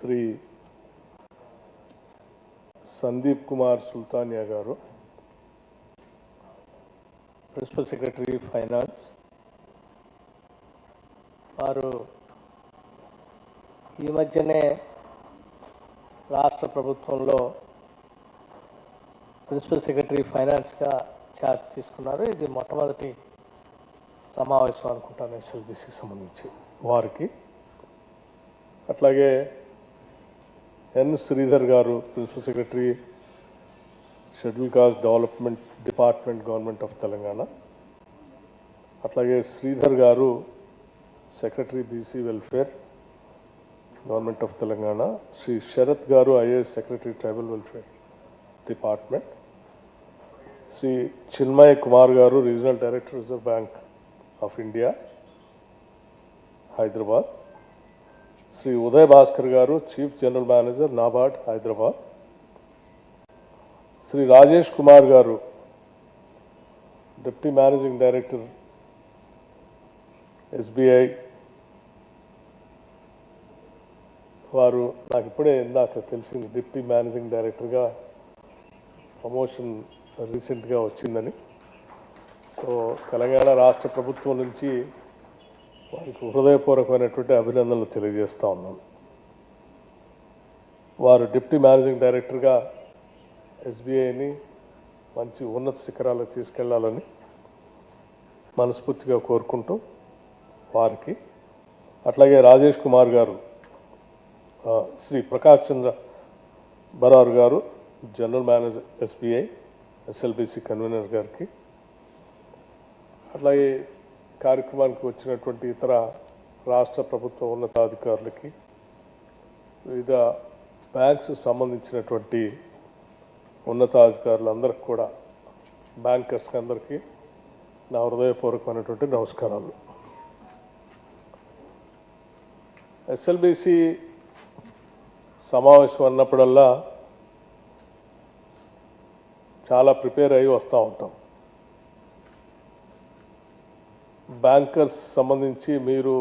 శ్రీ సందీప్ కుమార్ సుల్తానియా గారు principal secretary finance వారు ఈ మధ్యనే రాష్ట్ర ప్రభుత్వంలో ప్రిన్సిపల్ సెక్రటరీ ఫైనాన్స్గా ఛార్జ్ తీసుకున్నారు. ఇది మొట్టమొదటి సమావేశం అనుకుంటాను ఎస్ఎల్బిసి సంబంధించి వారికి. అట్లాగే N Sridhar garu principal secretary schedule caste development department government of Telangana అట్లాగే Sridhar garu secretary B C welfare government of Telangana Shri Sharath garu I A S secretary tribal welfare department Shri Chinmay Kumar garu regional director reserve bank of India Hyderabad Shri Uday Bhaskar garu chief general manager NABARD Hyderabad. Shri Rajesh Kumar garu deputy managing director SBI. వారు నాకు ఇప్పుడే ఇందాక తెలిసింది deputy managing డైరెక్టర్గా promotion రీసెంట్గా వచ్చిందని. So Telangana రాష్ట్ర ప్రభుత్వం నుంచి వారికి హృదయపూర్వకమైనటువంటి అభినందనలు తెలియజేస్తూ ఉన్నాం. వారు డిప్యూటీ మేనేజింగ్ డైరెక్టర్గా ఎస్బీఐని మంచి ఉన్నత శిఖరాలకు తీసుకెళ్ళాలని మనస్ఫూర్తిగా కోరుకుంటూ వారికి అట్లాగే రాజేష్ కుమార్ గారు Shri Prakash Chandra Barar garu general manager S B I S L B C convener గారికి అట్లాగే కార్యక్రమానికి వచ్చినటువంటి ఇతర రాష్ట్ర ప్రభుత్వ ఉన్నతాధికారులకి వివిధ బ్యాంక్స్ సంబంధించినటువంటి ఉన్నతాధికారులందరికీ కూడా బ్యాంకర్స్కి అందరికీ నా హృదయపూర్వకమైనటువంటి నమస్కారాలు. ఎస్ఎల్బిసి సమావేశం అన్నప్పుడల్లా చాలా ప్రిపేర్ అయ్యి వస్తూ ఉంటాం. బ్యాంకర్స్ సంబంధించి మీరు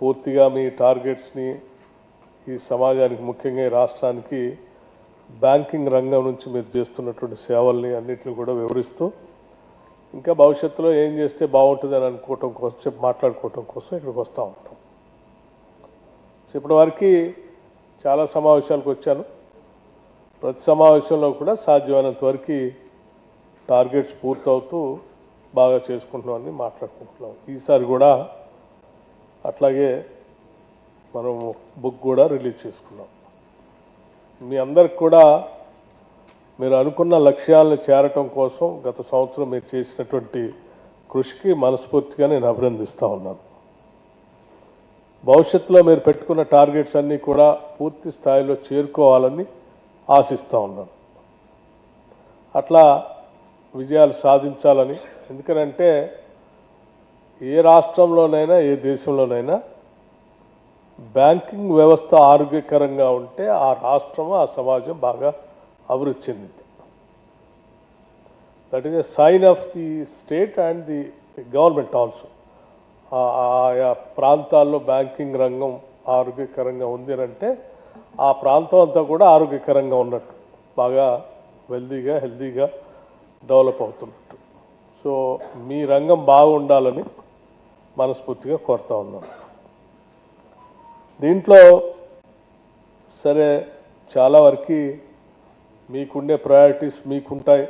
పూర్తిగా మీ టార్గెట్స్ని ఈ సమాజానికి ముఖ్యంగా ఈ రాష్ట్రానికి బ్యాంకింగ్ రంగం నుంచి మీరు చేస్తున్నటువంటి సేవల్ని అన్నింటిని కూడా వివరిస్తూ ఇంకా భవిష్యత్తులో ఏం చేస్తే బాగుంటుంది అని అనుకోవటం కోసం చెప్పి మాట్లాడుకోవటం కోసం ఇక్కడికి వస్తూ ఉంటాం. సో ఇప్పటి వరకు చాలా సమావేశాలకు వచ్చాను. ప్రతి సమావేశంలో కూడా సాధ్యమైనంత వరకు టార్గెట్స్ పూర్తవుతూ బాగా చేసుకుంటున్నామని మాట్లాడుకుంటున్నాం ఈసారి కూడా అట్లాగే మనం బుక్ కూడా రిలీజ్ చేసుకున్నాం. మీ అందరికి కూడా మీరు అనుకున్న లక్ష్యాలను చేరటం కోసం గత సంవత్సరం మీరు చేసినటువంటి కృషికి మనస్ఫూర్తిగా నేను అభినందిస్తూ ఉన్నాను. భవిష్యత్తులో మీరు పెట్టుకున్న టార్గెట్స్ అన్నీ కూడా పూర్తి స్థాయిలో చేరుకోవాలని ఆశిస్తూ ఉన్నాను. అట్లా విజయాలు సాధించాలని. ఎందుకనంటే ఏ రాష్ట్రంలోనైనా ఏ దేశంలోనైనా బ్యాంకింగ్ వ్యవస్థ ఆరోగ్యకరంగా ఉంటే ఆ రాష్ట్రం ఆ సమాజం బాగా అభివృద్ధి చెందింది. That is a sign of the state and the government also ఆయా ప్రాంతాల్లో బ్యాంకింగ్ రంగం ఆరోగ్యకరంగా ఉంది అంటే ఆ ప్రాంతం అంతా కూడా ఆరోగ్యకరంగా ఉన్నట్టు. బాగా వెల్దీగా హెల్దీగా డెవలప్ అవుతున్నట్టు. సో మీ రంగం బాగుండాలని మనస్ఫూర్తిగా కోరుతా ఉన్నాను. దీంట్లో సరే చాలా వరకు మీకుండే ప్రయారిటీస్ మీకుంటాయి.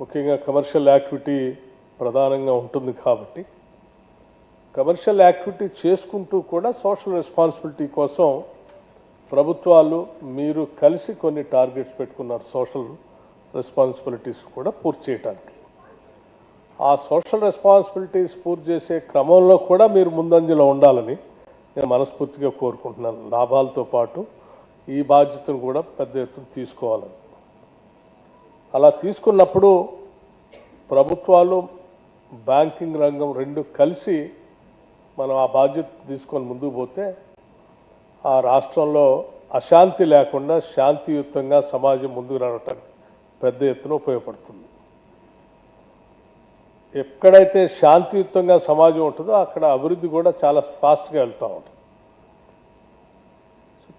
ముఖ్యంగా కమర్షియల్ యాక్టివిటీ ప్రధానంగా ఉంటుంది కాబట్టి. కమర్షియల్ యాక్టివిటీ చేసుకుంటూ కూడా సోషల్ రెస్పాన్సిబిలిటీ కోసం ప్రభుత్వాలు మీరు కలిసి కొన్ని టార్గెట్స్ పెట్టుకున్నారు సోషల్ రెస్పాన్సిబిలిటీస్ కూడా పూర్తి చేయటానికి. ఆ సోషల్ రెస్పాన్సిబిలిటీస్ పూర్తి చేసే క్రమంలో కూడా మీరు ముందంజలో ఉండాలని నేను మనస్ఫూర్తిగా కోరుకుంటున్నాను. లాభాలతో పాటు ఈ బాధ్యతను కూడా పెద్ద ఎత్తున తీసుకోవాలని. అలా తీసుకున్నప్పుడు ప్రభుత్వాలు బ్యాంకింగ్ రంగం రెండు కలిసి మనం ఆ బాధ్యత తీసుకొని ముందుకు పోతే ఆ రాష్ట్రంలో అశాంతి లేకుండా శాంతియుతంగా సమాజం ముందుకు రావటానికి పెద్ద ఎత్తున ఉపయోగపడుతుంది. ఎక్కడైతే శాంతియుతంగా సమాజం ఉంటుందో అక్కడ అభివృద్ధి కూడా చాలా ఫాస్ట్గా వెళ్తూ ఉంటుంది.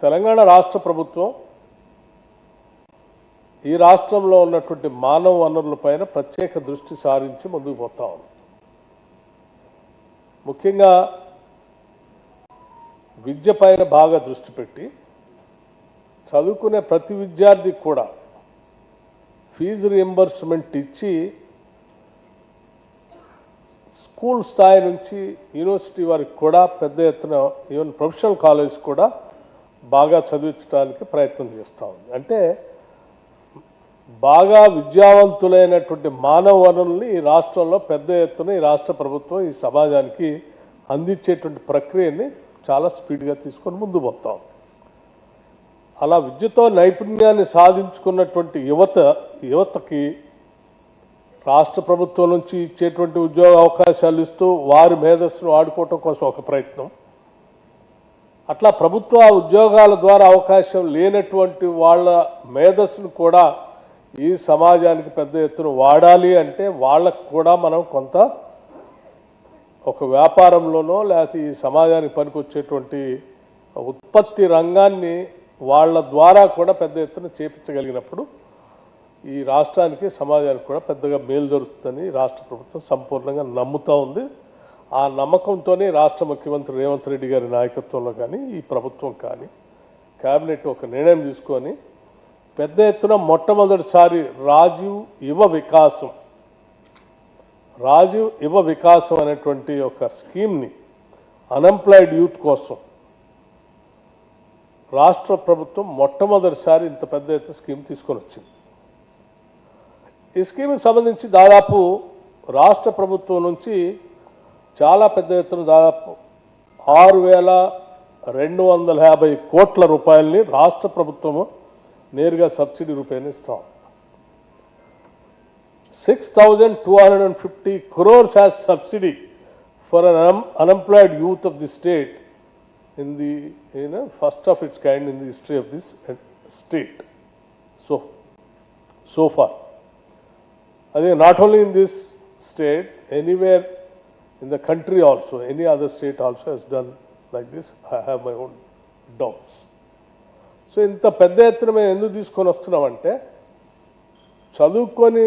తెలంగాణ రాష్ట్ర ప్రభుత్వం ఈ రాష్ట్రంలో ఉన్నటువంటి మానవ వనరులపైన ప్రత్యేక దృష్టి సారించి ముందుకు పోతా ఉంది. ముఖ్యంగా విద్య పైన బాగా దృష్టి పెట్టి చదువుకునే ప్రతి విద్యార్థికి కూడా ఫీజు రియంబర్స్మెంట్ ఇచ్చి స్కూల్ స్థాయి నుంచి యూనివర్సిటీ వారికి కూడా పెద్ద ఎత్తున ఈవెన్ ప్రొఫెషనల్ కాలేజ్ కూడా బాగా చదివించడానికి ప్రయత్నం చేస్తూ ఉంది. అంటే బాగా విద్యావంతులైనటువంటి మానవ వనరుల్ని ఈ రాష్ట్రంలో పెద్ద ఎత్తున ఈ రాష్ట్ర ప్రభుత్వం ఈ సమాజానికి అందించేటువంటి ప్రక్రియని చాలా స్పీడ్గా తీసుకొని ముందు పోతాం అలా విద్యతో నైపుణ్యాన్ని సాధించుకున్నటువంటి యువత యువతకి రాష్ట్ర ప్రభుత్వం నుంచి ఇచ్చేటువంటి ఉద్యోగ అవకాశాలు ఇస్తూ వారి మేధస్సును ఆడుకోవటం కోసం ఒక ప్రయత్నం. అట్లా ప్రభుత్వ ఉద్యోగాల ద్వారా అవకాశం లేనటువంటి వాళ్ళ మేధస్సును కూడా ఈ సమాజానికి పెద్ద ఎత్తున వాడాలి అంటే వాళ్ళకు కూడా మనం కొంత ఒక వ్యాపారంలోనో లేకపోతే ఈ సమాజానికి పనికొచ్చేటువంటి ఉత్పత్తి రంగాన్ని వాళ్ళ ద్వారా కూడా పెద్ద ఎత్తున చేపించగలిగినప్పుడు ఈ రాష్ట్రానికి సమాజానికి కూడా పెద్దగా మేలు జరుగుతుందని రాష్ట్ర ప్రభుత్వం సంపూర్ణంగా నమ్ముతూ ఉంది. ఆ నమ్మకంతోనే రాష్ట్ర ముఖ్యమంత్రి రేవంత్ రెడ్డి గారి నాయకత్వంలో కానీ ఈ ప్రభుత్వం కానీ కేబినెట్ ఒక నిర్ణయం తీసుకొని పెద్ద ఎత్తున మొట్టమొదటిసారి రాజీవ్ యువ వికాసం రాజీవ్ యువ వికాసం అనేటువంటి ఒక స్కీమ్ని అన్ఎంప్లాయిడ్ యూత్ కోసం రాష్ట్ర ప్రభుత్వం మొట్టమొదటిసారి ఇంత పెద్ద ఎత్తున స్కీమ్ తీసుకొని వచ్చింది ఈ స్కీమ్కి సంబంధించి దాదాపు రాష్ట్ర ప్రభుత్వం నుంచి చాలా పెద్ద ఎత్తున దాదాపు ఆరు వేల రెండు వందల యాభై కోట్ల రూపాయలని రాష్ట్ర ప్రభుత్వము నేరుగా సబ్సిడీ రూపాయలు ఇస్తాం six thousand two hundred and fifty crores has subsidy for un unemployed youth of the state in the you know, first of its kind in the history of this state. So, so far. I think not only in this state, anywhere in the country also, any other state also has done like this. I have my own doubts. So ఇంత పెద్ద ఎత్తున మేము ఎందుకు తీసుకొని వస్తున్నామంటే చదువుకొని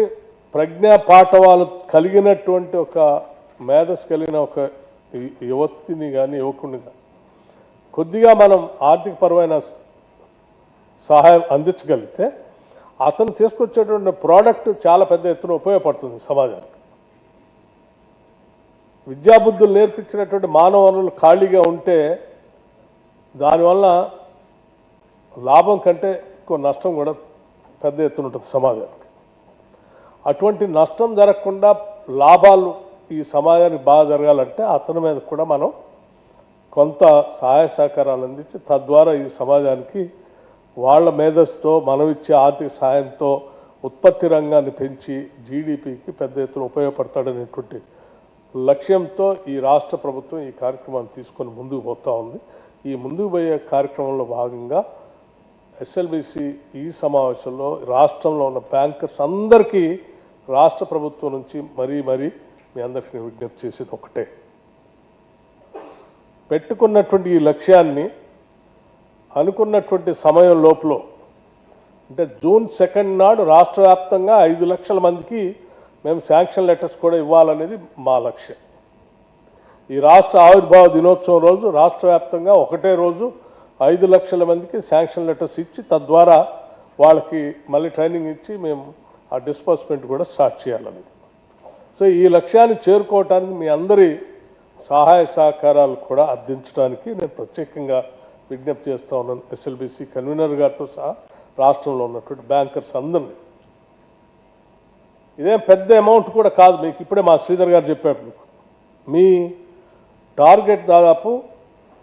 ప్రజ్ఞా పాఠవాలు కలిగినటువంటి ఒక మేధస్ కలిగిన ఒక యువతిని కానీ యువకుడిని కానీ కొద్దిగా మనం ఆర్థికపరమైన సహాయం అందించగలిగితే అతను తీసుకొచ్చేటువంటి ప్రోడక్ట్ చాలా పెద్ద ఎత్తున ఉపయోగపడుతుంది సమాజానికి. విద్యాబుద్ధులు నేర్పించినటువంటి మానవ వనరులు ఖాళీగా ఉంటే దానివల్ల లాభం కంటే ఎక్కువ నష్టం కూడా పెద్ద ఎత్తున ఉంటుంది సమాజానికి. అటువంటి నష్టం జరగకుండా లాభాలు ఈ సమాజానికి బాగా జరగాలంటే అతని మీద కూడా మనం కొంత సహాయ సహకారాలు అందించి తద్వారా ఈ సమాజానికి వాళ్ళ మేధస్సుతో మనం ఇచ్చే ఆర్థిక సహాయంతో ఉత్పత్తి రంగాన్ని పెంచి జీడిపికి పెద్ద ఎత్తున ఉపయోగపడతాడనేటువంటి లక్ష్యంతో ఈ రాష్ట్ర ప్రభుత్వం ఈ కార్యక్రమాన్ని తీసుకొని ముందుకు పోతా ఉంది. ఈ ముందుకు పోయే కార్యక్రమంలో భాగంగా ఎస్ఎల్బిసి ఈ సమావేశంలో రాష్ట్రంలో ఉన్న బ్యాంకర్స్ అందరికీ రాష్ట్ర ప్రభుత్వం నుంచి మరీ మరీ మీ అందరికీ విజ్ఞప్తి చేసేది ఒకటే పెట్టుకున్నటువంటి ఈ లక్ష్యాన్ని అనుకున్నటువంటి సమయం లోపల అంటే జూన్ సెకండ్ నాడు రాష్ట్ర వ్యాప్తంగా ఐదు లక్షల మందికి మేము శాంక్షన్ లెటర్స్ కూడా ఇవ్వాలనేది మా లక్ష్యం. ఈ రాష్ట్ర ఆవిర్భావ దినోత్సవం రోజు రాష్ట్ర వ్యాప్తంగా ఒకటే రోజు ఐదు లక్షల మందికి శాంక్షన్ లెటర్స్ ఇచ్చి తద్వారా వాళ్ళకి మళ్ళీ ట్రైనింగ్ ఇచ్చి మేము ఆ డిస్బర్స్మెంట్ కూడా స్టార్ట్ చేయాలని సో ఈ లక్ష్యాన్ని చేరుకోవటానికి మీ అందరి సహాయ సహకారాలు కూడా అందించడానికి నేను ప్రత్యేకంగా విజ్ఞప్తి చేస్తా ఉన్నాను. ఎస్ఎల్బిసి కన్వీనర్ గారితో సహా రాష్ట్రంలో ఉన్నటువంటి బ్యాంకర్స్ అందరినీ. ఇదేం పెద్ద అమౌంట్ కూడా కాదు మీకు. ఇప్పుడే మా శ్రీధర్ గారు చెప్పాడు మీ టార్గెట్ దాదాపు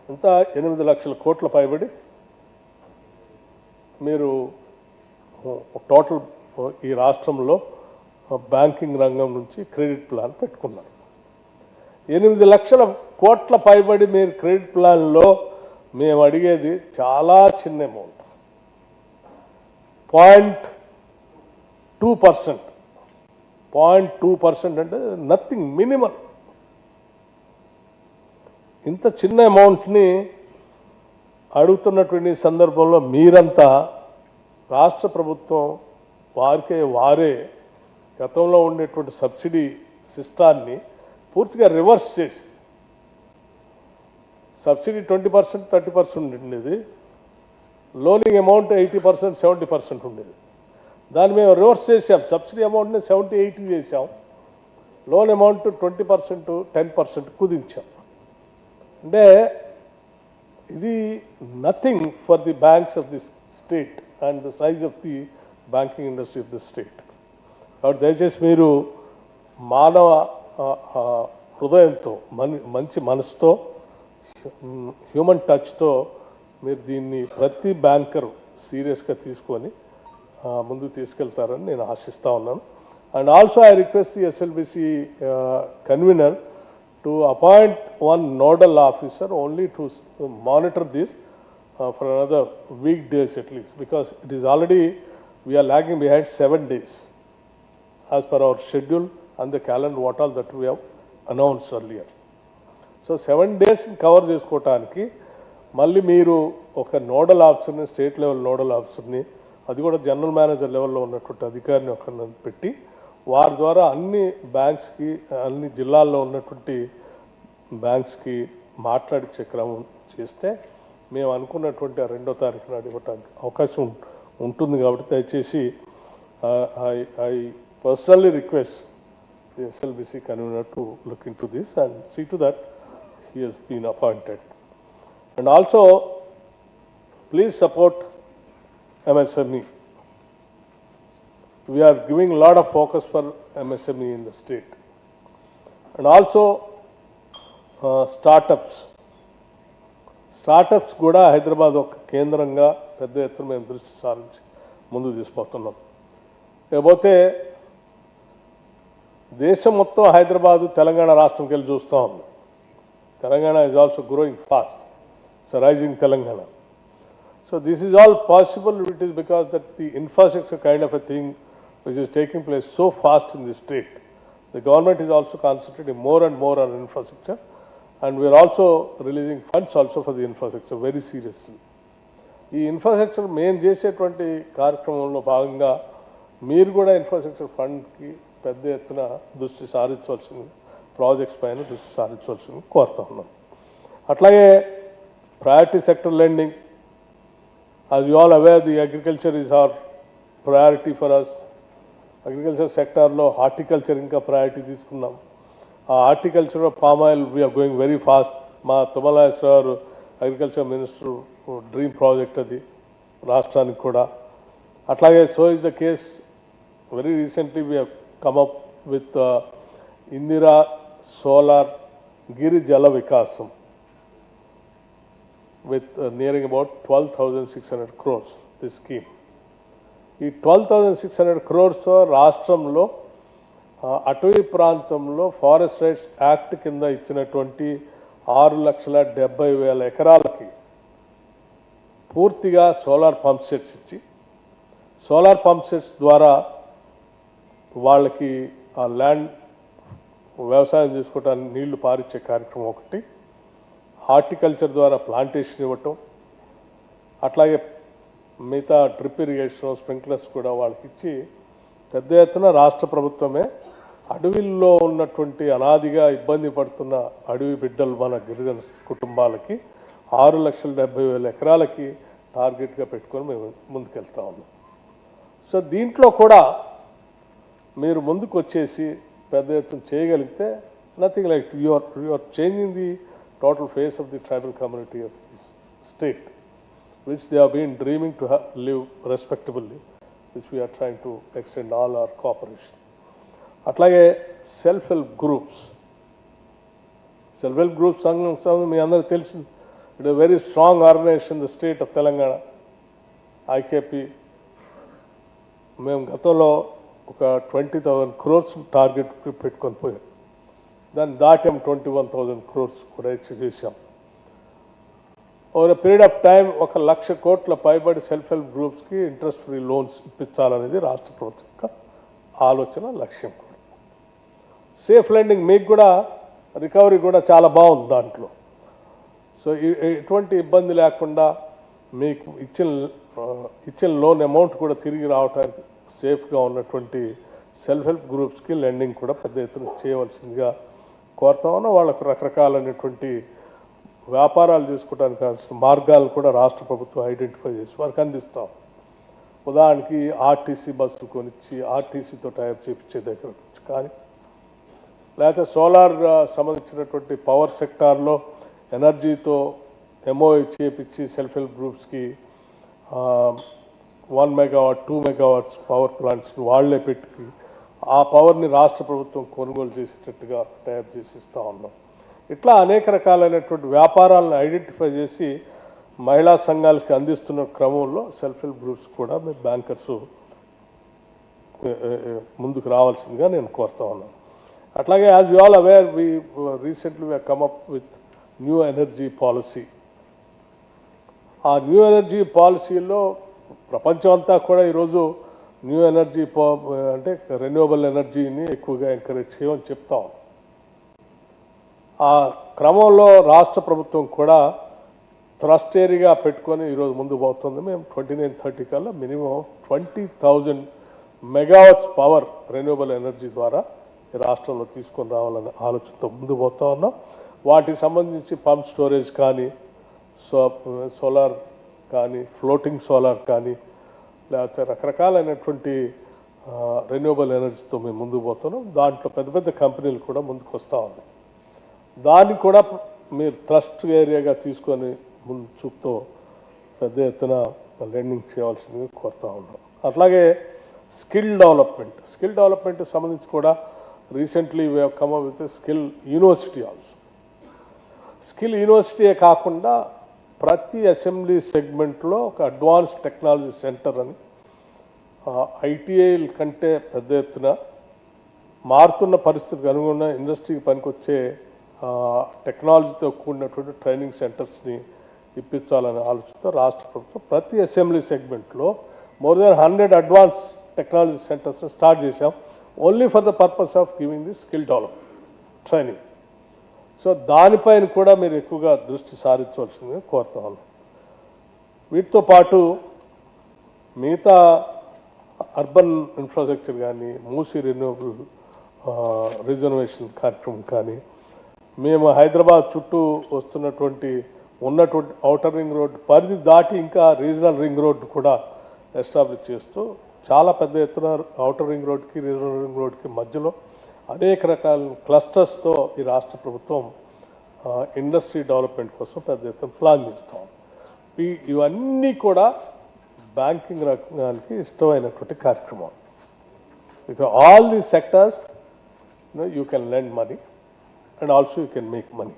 ఎంత? ఎనిమిది లక్షల కోట్ల పైబడి మీరు టోటల్ ఈ రాష్ట్రంలో బ్యాంకింగ్ రంగం నుంచి క్రెడిట్ ప్లాన్ పెట్టుకున్నారు. ఎనిమిది లక్షల కోట్ల పైబడి మీరు క్రెడిట్ ప్లాన్లో మేము అడిగేది చాలా చిన్న amount point two percent. Point two percent అంటే నథింగ్ మినిమం ఇంత చిన్న అమౌంట్ని అడుగుతున్నటువంటి సందర్భంలో మీరంతా రాష్ట్ర ప్రభుత్వం వారికే వారే గతంలో ఉండేటువంటి సబ్సిడీ సిస్టాన్ని పూర్తిగా రివర్స్ చేసి subsidy twenty percent thirty percent ఉండేది. Loaning amount eighty percent seventy percent ఉండేది. దాన్ని మేము రివర్స్ చేసాం సబ్సిడీ అమౌంట్ని సెవెంటీ ఎయిటీ చేసాం loan amount twenty percent ten percent కుదించాం. అంటే ఇది nothing for the banks of the state and the size of the banking industry of the state. కాబట్టి దయచేసి మీరు మానవ హృదయంతో మని మంచి మనసుతో హ్యూమన్ టచ్తో మీరు దీన్ని ప్రతి బ్యాంకరు సీరియస్గా తీసుకొని ముందు తీసుకెళ్తారని నేను ఆశిస్తూ ఉన్నాను. And also I request the S L B C convener to appoint one nodal officer only to monitor this for another week days at because it is already we are lagging behind seven days as per our schedule and the calendar what all that we that announce have so seven డేస్ని cover చేసుకోవటానికి మళ్ళీ మీరు ఒక nodal ఆఫీసర్ని state level nodal ఆఫీసర్ని అది కూడా general manager లెవెల్లో ఉన్నటువంటి అధికారిని ఒకరిని పెట్టి వారి ద్వారా అన్ని బ్యాంక్స్కి అన్ని జిల్లాల్లో ఉన్నటువంటి బ్యాంక్స్కి మాట్లాడించే క్రమం చేస్తే మేము అనుకున్నటువంటి ఆ రెండో తారీఖు నాడు ఇవ్వటానికి అవకాశం ఉంటుంది కాబట్టి దయచేసి I I personally request the SLBC convener to look into this and see to that he has been appointed. And also, please support MSME. We are giving a lot of focus for MSME in the state. And also, uh, startups. Startups కూడా హైదరాబాద్ ఒక కేంద్రంగా పెద్ద ఎత్తున మేము దృష్టి సారించి ముందు తీసుకుపోతున్నాం లేకపోతే దేశం మొత్తం హైదరాబాదు తెలంగాణ రాష్ట్రంకి వెళ్ళి చూస్తూ ఉంది. Telangana is also growing fast so rising Telangana. So this is all possible it is because that the infrastructure kind of a thing which is taking place so fast in the state the government is also concentrating more and more on infrastructure and we are also releasing funds also for the infrastructure very seriously ఈ infrastructure మేము చేసేటువంటి కార్యక్రమంలో భాగంగా మీరు కూడా infrastructure ఫండ్కి పెద్ద ఎత్తున దృష్టి సారించవలసింది ప్రాజెక్ట్స్ పైన దృష్టి సారించవలసింది కోరుతా ఉన్నాం. అట్లాగే priority sector lending as you all aware the agriculture is our priority for us agriculture సెక్టార్లో హార్టికల్చర్ ఇంకా ప్రయారిటీ తీసుకున్నాం. ఆ horticulture palm oil we are going very fast మా తుమ్మలాశ్వర్ అగ్రికల్చర్ మినిస్టర్ డ్రీమ్ ప్రాజెక్ట్ అది రాష్ట్రానికి కూడా. అట్లాగే so is the case very recently we come up with Indira solar Giri Jala Vikasam with nearing about twelve thousand six hundred crores the scheme ఈ twelve thousand six hundred crores రాష్ట్రంలో uh, అటవీ ప్రాంతంలో forest rights act కింద ఇచ్చినటువంటి ఆరు లక్షల డెబ్బై వేల ఎకరాలకి పూర్తిగా సోలార్ పంప్ సెట్స్ ఇచ్చి సోలార్ పంప్ సెట్స్ ద్వారా వాళ్ళకి ఆ ల్యాండ్ వ్యవసాయం చేసుకోవడానికి నీళ్ళు పారిచ్చే కార్యక్రమం ఒకటి. హార్టికల్చర్ ద్వారా ప్లాంటేషన్ ఇవ్వటం. అట్లాగే మిగతా డ్రిప్ ఇరిగేషన్ స్ప్రింక్లర్స్ కూడా వాళ్ళకి ఇచ్చి పెద్ద ఎత్తున రాష్ట్ర ప్రభుత్వమే అడవిల్లో ఉన్నటువంటి అనాదిగా ఇబ్బంది పడుతున్న అడవి బిడ్డలు మన గిరిజన కుటుంబాలకి ఆరు లక్షల డెబ్బై వేల ఎకరాలకి టార్గెట్గా పెట్టుకొని మేము ముందుకెళ్తా ఉన్నాం. సో దీంట్లో కూడా మీరు ముందుకు వచ్చేసి పెద్ద ఎత్తున చేయగలిగితే nothing like your your changing the total face of the tribal community of state which they have been dreaming to have, live respectably, which we are trying to extend all our cooperation. అట్లాగే self help groups self help groups సంఘం సంఘం మీ అందరికి తెలుసు. It very strong organization the state of Telangana IKP మేము గతంలో ఒక twenty thousand crores target పెట్టుకొని పోయాం. దాన్ని దాటాం ట్వంటీ వన్ థౌజండ్ క్రోర్స్ కూడా అచీవ్ చేశాం. ఓవర్ పీరియడ్ ఆఫ్ టైం ఒక లక్ష కోట్ల పైబడి సెల్ఫ్ హెల్ప్ గ్రూప్స్కి ఇంట్రెస్ట్ ఫ్రీ లోన్స్ ఇప్పించాలనేది రాష్ట్ర ప్రభుత్వం యొక్క ఆలోచన లక్ష్యం కూడా. సేఫ్ లెండింగ్ మీకు కూడా రికవరీ కూడా చాలా బాగుంది దాంట్లో. సో ఎటువంటి ఇబ్బంది లేకుండా మీకు ఇచ్చిన ఇచ్చిన లోన్ అమౌంట్ కూడా తిరిగి రావడానికి సేఫ్గా ఉన్నటువంటి సెల్ఫ్ హెల్ప్ గ్రూప్స్కి లెండింగ్ కూడా పెద్ద ఎత్తున చేయవలసిందిగా కోరుతా ఉన్నా వాళ్ళకు రకరకాలైనటువంటి వ్యాపారాలు చేసుకోవడానికి కావాల్సిన మార్గాలు కూడా రాష్ట్ర ప్రభుత్వం ఐడెంటిఫై చేసి వారికి అందిస్తాం. ఉదాహరణకి ఆర్టీసీ బస్సులు కొనిచ్చి ఆర్టీసీతో టైప్ చేపించే దగ్గర నుంచి కానీ లేకపోతే సోలార్ సంబంధించినటువంటి పవర్ సెక్టార్లో ఎనర్జీతో ఎంఓ చేపించి self help గ్రూప్స్కి one megawatt two megawatts power plants వాళ్ళే పెట్టి ఆ పవర్ని రాష్ట్ర ప్రభుత్వం కొనుగోలు చేసేటట్టుగా తయారు చేసి ఇస్తూ ఉన్నాం. ఇట్లా అనేక రకాలైనటువంటి వ్యాపారాలను ఐడెంటిఫై చేసి మహిళా సంఘాలకి అందిస్తున్న క్రమంలో సెల్ఫ్ హెల్ప్ గ్రూప్స్ కూడా మీ బ్యాంకర్స్ ముందుకు రావాల్సిందిగా నేను కోరుతా ఉన్నాను అట్లాగే as you all aware we recently we come up with new energy policy ఆ న్యూ ఎనర్జీ పాలసీలో ప్రపంచం అంతా కూడా ఈరోజు న్యూ ఎనర్జీ అంటే రెన్యూవబుల్ ఎనర్జీని ఎక్కువగా ఎంకరేజ్ చేయమని చెప్తాం ఆ క్రమంలో రాష్ట్ర ప్రభుత్వం కూడా థ్రస్టేరీగా పెట్టుకొని ఈరోజు ముందు పోతుంది. మేము ట్వంటీ నైన్ థర్టీ కల్లా minimum twenty thousand megawatts power renewable energy ద్వారా ఈ రాష్ట్రంలో తీసుకొని రావాలనే ఆలోచనతో ముందు పోతా ఉన్నాం. వాటికి సంబంధించి పంప్ స్టోరేజ్ కానీ సో సోలార్ కానీ ఫ్లోటింగ్ సోలార్ కానీ లేకపోతే రకరకాలైనటువంటి రెన్యూవబుల్ ఎనర్జీతో మేము ముందుకు పోతున్నాం. దాంట్లో పెద్ద పెద్ద కంపెనీలు కూడా ముందుకు వస్తూ ఉన్నాయి. దాన్ని కూడా మీరు ట్రస్ట్ ఏరియాగా తీసుకొని ముందు చూపుతో పెద్ద ఎత్తున లెండింగ్ చేయవలసింది కోరుతూ ఉన్నాం. అట్లాగే స్కిల్ డెవలప్మెంట్ స్కిల్ డెవలప్మెంట్ సంబంధించి కూడా recently come with skill university also skill యూనివర్సిటీయే కాకుండా ప్రతి అసెంబ్లీ సెగ్మెంట్లో ఒక అడ్వాన్స్ టెక్నాలజీ సెంటర్ అని ఐటీఐల కంటే పెద్ద ఎత్తున మారుతున్న పరిస్థితికి అనుగుణ ఇండస్ట్రీకి పనికొచ్చే టెక్నాలజీతో కూడినటువంటి ట్రైనింగ్ సెంటర్స్ని ఇప్పించాలనే ఆలోచనతో రాష్ట్ర ప్రభుత్వం ప్రతి అసెంబ్లీ సెగ్మెంట్లో more than hundred advance technology centres start చేశాం. Only for the purpose of giving the skill develop training. So దానిపైన కూడా మీరు ఎక్కువగా దృష్టి సారించవలసిందిగా కోరుతా ఉన్నాం. వీటితో పాటు మిగతా అర్బన్ ఇన్ఫ్రాస్ట్రక్చర్ కానీ మూసీ రెన్యూవబుల్ రిజర్వేషన్ కార్యక్రమం కానీ మేము హైదరాబాద్ చుట్టూ వస్తున్నటువంటి ఉన్నటువంటి ఔటర్ రింగ్ రోడ్ పరిధి దాటి ఇంకా రీజనల్ రింగ్ రోడ్ కూడా ఎస్టాబ్లిష్ చేస్తూ చాలా పెద్ద ఎత్తున ఔటర్ రింగ్ రోడ్కి రీజనల్ రింగ్ రోడ్కి మధ్యలో అనేక రకాల క్లస్టర్స్తో ఈ రాష్ట్ర ప్రభుత్వం ఇండస్ట్రీ డెవలప్మెంట్ కోసం పెద్ద ఎత్తున ప్లాన్ చేస్తాం ఈ ఇవన్నీ కూడా బ్యాంకింగ్ రంగానికి ఇష్టమైనటువంటి కార్యక్రమం. ఇక all the sectors you can lend money and also you can make money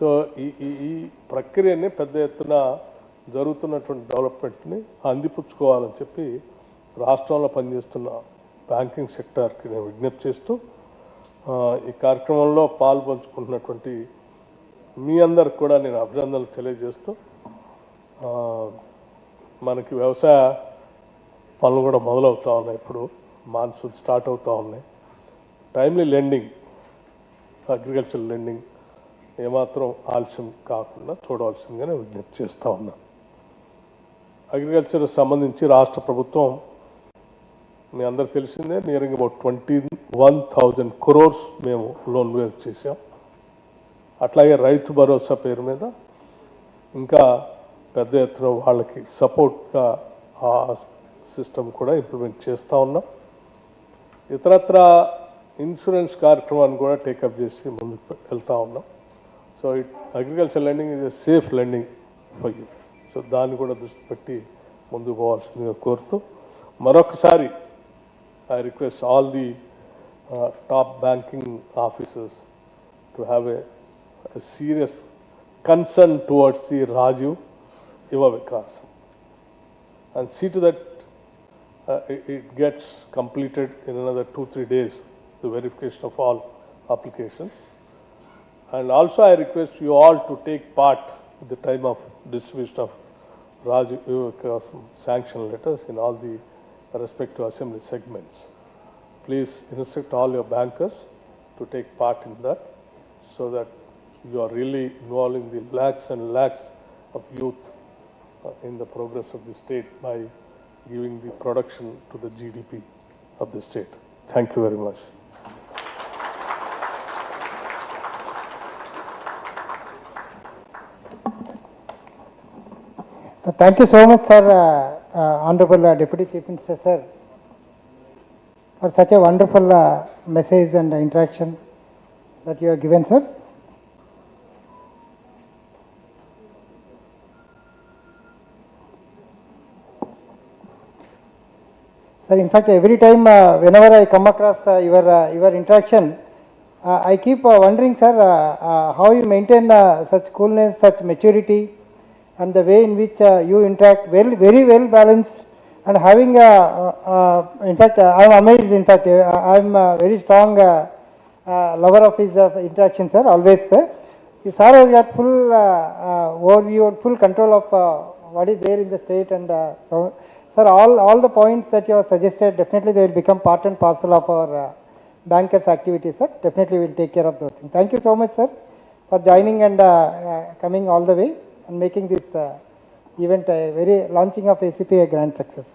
so ఈ ఈ ఈ ప్రక్రియని పెద్ద ఎత్తున జరుగుతున్నటువంటి డెవలప్మెంట్ని అందిపుచ్చుకోవాలని చెప్పి రాష్ట్రంలో పనిచేస్తున్న బ్యాంకింగ్ సెక్టార్కి నేను విజ్ఞప్తి చేస్తూ ఈ కార్యక్రమంలో పాల్పంచుకుంటున్నటువంటి మీ అందరికి కూడా నేను అభినందనలు తెలియజేస్తూ మనకి వ్యవసాయ పనులు కూడా మొదలవుతూ ఉన్నాయి. ఇప్పుడు మాన్సూన్ స్టార్ట్ అవుతూ ఉన్నాయి. టైమ్లీ లెండింగ్ అగ్రికల్చర్ లెండింగ్ ఏమాత్రం ఆలస్యం కాకుండా చూడవలసిందిగానే విజ్ఞప్తి చేస్తూ ఉన్నాను అగ్రికల్చర్ సంబంధించి రాష్ట్ర ప్రభుత్వం మీ అందరికి తెలిసిందే nearing about twenty one thousand crores మేము లోన్ వేవ్ చేశాం. అట్లాగే రైతు భరోసా పేరు మీద ఇంకా పెద్ద ఎత్తున వాళ్ళకి సపోర్ట్గా ఆ సిస్టమ్ కూడా ఇంప్లిమెంట్ చేస్తూ ఉన్నాం. ఇతరత్ర ఇన్సూరెన్స్ కార్యక్రమాన్ని కూడా టేకప్ చేసి ముందుకు వెళ్తూ ఉన్నాం. So it agriculture lending is a safe lending for you so దాన్ని కూడా దృష్టి పెట్టి ముందుకు పోవాల్సిందిగా కోరుతూ మరొకసారి I request all the uh, top banking officers to have a, a serious concern towards the Raju Yuva Vikas. And see to that uh, it, it, gets completed in another two, three days, the verification of all applications. And also I request you all to take part at the time of distribution of Raju Yuva Vikas sanction letters in all the respective assembly segments. Please instruct all your bankers to take part in that so that you are really involving the lakhs and lakhs of youth uh, in the progress of the state by giving the production to the GDP of the state. Thank you very much. Thank you so much, sir, uh, Honorable uh, Deputy Chief Minister, sir, for such a wonderful uh, message and interaction that you have given, sir. Sir, in fact, every time, uh, whenever I come across uh, your, uh, your interaction, uh, I keep uh, wondering, sir, uh, uh, how you maintain uh, such coolness, such maturity, and the way in which uh, you interact, well, very well balanced, and having, uh, uh, uh, in fact, uh, I'm amazed, in fact, uh, I'm a very strong uh, lover of his interaction, sir, always, sir. You sir has got full overview, full control of what is there in the state and, sir, all, all the points that you have suggested, definitely they will become part and parcel of our bankers' activities, sir. Definitely we'll take care of those things. Thank you so much, sir, for joining and coming all the way and making this uh, event a very launching of ACP a grand success.